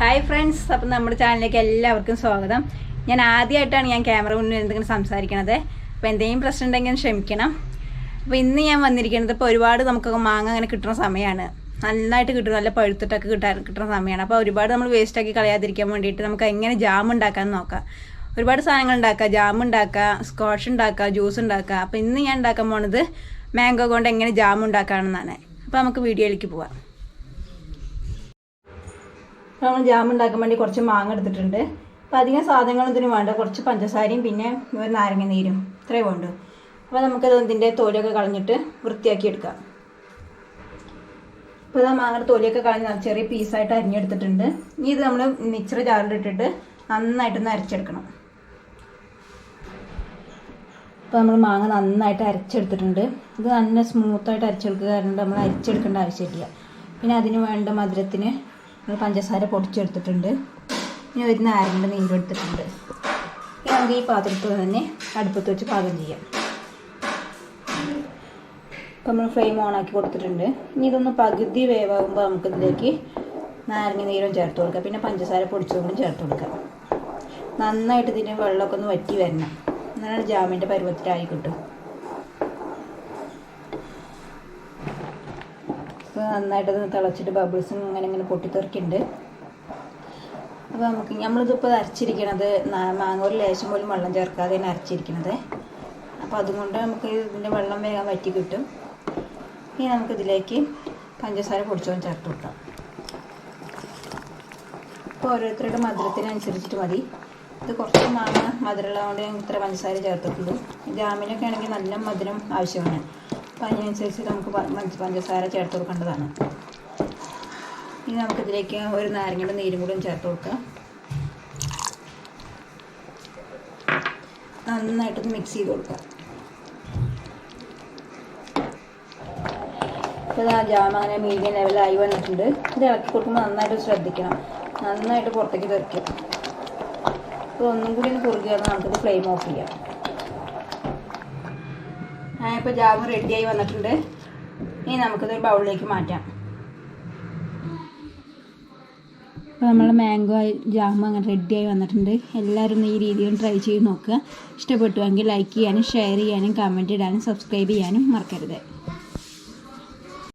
Hi friends അപ്പം നമ്മുടെ ചാനലിലേക്ക് എല്ലാവർക്കും സ്വാഗതം. ഞാൻ ആദ്യമായിട്ടാണ് ഞാൻ ക്യാമറ മുന്നിൽ എന്തെങ്കിലും സംസാരിക്കണത്. അപ്പോൾ എന്തെങ്കിലും പ്രശ്നം ഉണ്ടെങ്കിൽ ക്ഷമിക്കണം. അപ്പോൾ ഇന്ന് ഞാൻ വന്നിരിക്കുന്നത് ഇപ്പോൾ ഒരുപാട് നമുക്കൊക്കെ മാങ്ങ അങ്ങനെ കിട്ടുന്ന സമയമാണ് നന്നായിട്ട് കിട്ടും നല്ല പഴുത്തിട്ടൊക്കെ കിട്ടാൻ കിട്ടുന്ന സമയമാണ് അപ്പോൾ ഒരുപാട് നമ്മൾ വേസ്റ്റാക്കി കളയാതിരിക്കാൻ വേണ്ടിയിട്ട് നമുക്ക് എങ്ങനെ ജാം ഉണ്ടാക്കാൻ നോക്കാം. ഒരുപാട് സാധനങ്ങൾ ഉണ്ടാക്കാം ജാം ഉണ്ടാക്കുക സ്കോഷ് ഉണ്ടാക്കുക ജ്യൂസ് ഉണ്ടാക്കുക. അപ്പോൾ ഇന്ന് ഞാൻ ഉണ്ടാക്കാൻ പോണത് മാംഗോ കൊണ്ട് എങ്ങനെ ജാം ഉണ്ടാക്കാമെന്നാണ്. അപ്പോൾ നമുക്ക് വീഡിയോയിലേക്ക് പോവാം. നമ്മൾ ജാം ഉണ്ടാക്കാൻ വേണ്ടി കുറച്ച് മാങ്ങ എടുത്തിട്ടുണ്ട്. അപ്പോൾ അധികം സാധനങ്ങളും ഇതിന് വേണ്ട. കുറച്ച് പഞ്ചസാരയും പിന്നെ നാരങ്ങ നീരും. ഇത്രയും വേണ്ടു. അപ്പോൾ നമുക്കത് ഇതിന്റെ തോലൊക്കെ കളഞ്ഞിട്ട് വൃത്തിയാക്കി എടുക്കാം. ഇപ്പോൾ ഇതാ മാങ്ങയുടെ തോലിയൊക്കെ കളഞ്ഞ് ചെറിയ പീസായിട്ട് അരിഞ്ഞെടുത്തിട്ടുണ്ട്. ഇനി ഇത് നമ്മൾ മിക്സർ ജാറിലിട്ടിട്ട് നന്നായിട്ടൊന്ന് അരച്ചെടുക്കണം. ഇപ്പോൾ നമ്മൾ മാങ്ങ നന്നായിട്ട് അരച്ചെടുത്തിട്ടുണ്ട്. ഇത് നല്ല സ്മൂത്തായിട്ട് അരച്ചെടുക്കുക കാരണം നമ്മൾ അരിച്ചെടുക്കേണ്ട ആവശ്യമില്ല. പിന്നെ അതിന് വേണ്ട മധുരത്തിന് പഞ്ചസാര പൊടിച്ചെടുത്തിട്ടുണ്ട്. ഇനി ഒരു നാരങ്ങയുടെ നീരെടുത്തിട്ടുണ്ട് ഇനി നമുക്ക് ഈ പാത്രത്തിൽ തന്നെ അടുപ്പത്ത് വെച്ച് പാകം ചെയ്യാം. ഇപ്പം നമ്മൾ ഫ്ലെയിം ഓൺ ആക്കി കൊടുത്തിട്ടുണ്ട്. ഇനി ഇതൊന്ന് പകുതി വേവാകുമ്പോൾ നമുക്കിതിലേക്ക് നാരങ്ങ നീരും ചേർത്ത് കൊടുക്കാം. പിന്നെ പഞ്ചസാര പൊടിച്ചതും ചേർത്ത് കൊടുക്കാം. നന്നായിട്ട് ഇതിന് വെള്ളമൊക്കെ ഒന്ന് വറ്റി വരണം. എന്നാലാണ് ജാമിന്റെ പരുവത്തിലായി കിട്ടും. നന്നായിട്ട് അത് തിളച്ചിട്ട് ബബിൾസ് ഇങ്ങനെ ഇങ്ങനെ പൊട്ടിത്തെറിക്കുന്നുണ്ട് അപ്പോൾ നമുക്ക് നമ്മളിതിപ്പോൾ അരച്ചിരിക്കണത് മാങ്ങ ലേശം പോലും വെള്ളം ചേർക്കാതെയാണ് അരച്ചിരിക്കണത്. അപ്പോൾ അതുകൊണ്ട് നമുക്ക് ഇതിന്റെ വെള്ളം വേഗം വറ്റി കിട്ടും. ഇനി നമുക്കിതിലേക്ക് പഞ്ചസാര പൊടിച്ചോൻ ചേർത്ത് വിട്ടാം ഇപ്പോൾ ഓരോരുത്തരുടെ മധുരത്തിനനുസരിച്ചിട്ട് മതി. ഇത് കുറച്ച് മാങ്ങ മധുരമുള്ളതുകൊണ്ട് ഞാൻ ഇത്ര പഞ്ചസാര ചേർത്തിട്ടുള്ളൂ. ജാമിനൊക്കെ ആണെങ്കിൽ നല്ല മധുരം ആവശ്യമാണ്. അപ്പം അതിനനുസരിച്ച് നമുക്ക് പഞ്ചസാര ചേർത്ത് കൊടുക്കേണ്ടതാണ്. ഇനി നമുക്കിതിലേക്ക് ഒരു നാരങ്ങയുടെ നീരും കൂടി ചേർത്ത് കൊടുക്കാം. നന്നായിട്ടൊന്ന് മിക്സ് ചെയ്ത് കൊടുക്കാം. ഇപ്പോൾ ആ ജാമ അങ്ങനെ മീഡിയം ലെവലായി വന്നിട്ടുണ്ട്. ഇത് ഇളക്കി കൊടുക്കുമ്പോൾ നന്നായിട്ട് ശ്രദ്ധിക്കണം. നന്നായിട്ട് പുറത്തേക്ക് തെറിക്കും. അപ്പോൾ ഒന്നും കൂടി ഒന്ന് കുറുകിയാൽ നമുക്കിത് ഫ്ലെയിം ഓഫ് ചെയ്യാം. ഇപ്പോൾ ജാമ് റെഡിയായി വന്നിട്ടുണ്ട്. ഇനി നമുക്കിത് ബൗളിലേക്ക് മാറ്റാം. അപ്പോൾ നമ്മൾ മാംഗോ ജാം അങ്ങനെ റെഡിയായി വന്നിട്ടുണ്ട്. എല്ലാവരും ഈ രീതിയിൽ ട്രൈ ചെയ്ത് നോക്കുക. ഇഷ്ടപ്പെട്ടുവെങ്കിൽ ലൈക്ക് ചെയ്യാനും ഷെയർ ചെയ്യാനും കമന്റ് ഇടാനും സബ്സ്ക്രൈബ് ചെയ്യാനും മറക്കരുത്.